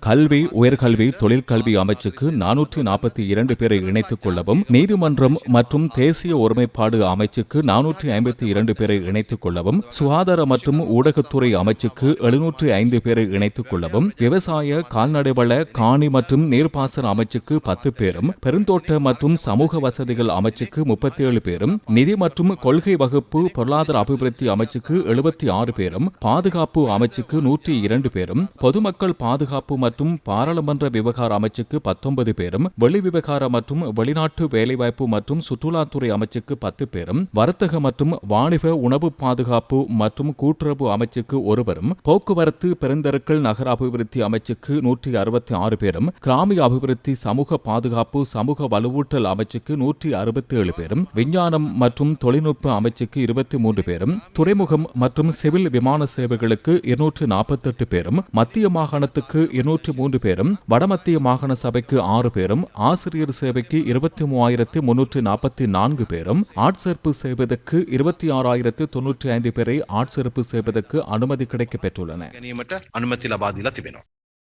கல்வி உயர்கல்வி தொழிற்கல்வி அமைச்சுக்கு நானூற்றி நாற்பத்தி இரண்டு பேரை இணைத்துக் கொள்ளவும் நீதிமன்றம் மற்றும் தேசிய ஒருமைப்பாடு அமைச்சுக்கு நானூற்றி ஐம்பத்தி இரண்டு பேரை இணைத்துக் கொள்ளவும் சுகாதார மற்றும் ஊடகத்துறை அமைச்சுக்கு எழுநூற்றி ஐந்து பேரை இணைத்துக் கொள்ளவும் விவசாய கால்நடைவள காணி மற்றும் நீர்ப்பாசன அமைச்சுக்கு பத்து பேரும் பெருந்தோட்ட மற்றும் சமூக வசதிகள் அமைச்சுக்கு முப்பத்தி ஏழு பேரும் நிதி மற்றும் கொள்கை வகுப்பு பொருளாதார அபிவிருத்தி அமைச்சுக்கு எழுபத்தி ஆறு பேரும் பாதுகாப்பு அமைச்சுக்கு நூற்றி இரண்டு பேரும் பொதுமக்கள் பாதுகாப்பு மற்றும் பாராளுமன்ற விவகார அமைச்சுக்கு பத்தொன்பது பேரும் வெளி விவகார மற்றும் வெளிநாட்டு வேலைவாய்ப்பு மற்றும் சுற்றுலாத்துறை அமைச்சுக்கு பத்து பேரும் வர்த்தக மற்றும் வாணிப உணவு பாதுகாப்பு மற்றும் கூட்டுறவு அமைச்சுக்கு ஒருவரும் போக்குவரத்து பெருந்தெருக்கள் நகர அபிவிருத்தி அமைச்சுக்கு நூற்றி அறுபத்தி ஆறு பேரும் கிராமிய அபிவிருத்தி சமூக பாதுகாப்பு சமூக வலுவூட்டல் அமைச்சுக்கு நூற்றி அறுபத்தி ஏழு பேரும் விஞ்ஞானம் மற்றும் தொழில்நுட்ப அமைச்சுக்கு இருபத்தி மூன்று பேரும் துறைமுகம் மற்றும் சிவில் விமான சேவைகளுக்கு இருநூற்று நாற்பத்தெட்டு பேரும் மத்திய மாகாணத்துக்கு இருநூற்றி மூன்று பேரும் வடமத்திய மாகாண சபைக்கு ஆறு பேரும் ஆசிரியர் சேவைக்கு இருபத்தி மூவாயிரத்து முன்னூற்றி நாற்பத்தி நான்கு பேரும் ஆட்சேர்ப்பு செய்வதற்கு இருபத்தி ஆறாயிரத்து தொன்னூற்றி ஐந்து பேரை ஆட்சேர்ப்பு செய்வதற்கு அனுமதி கிடைக்கப் பெற்றுள்ளன.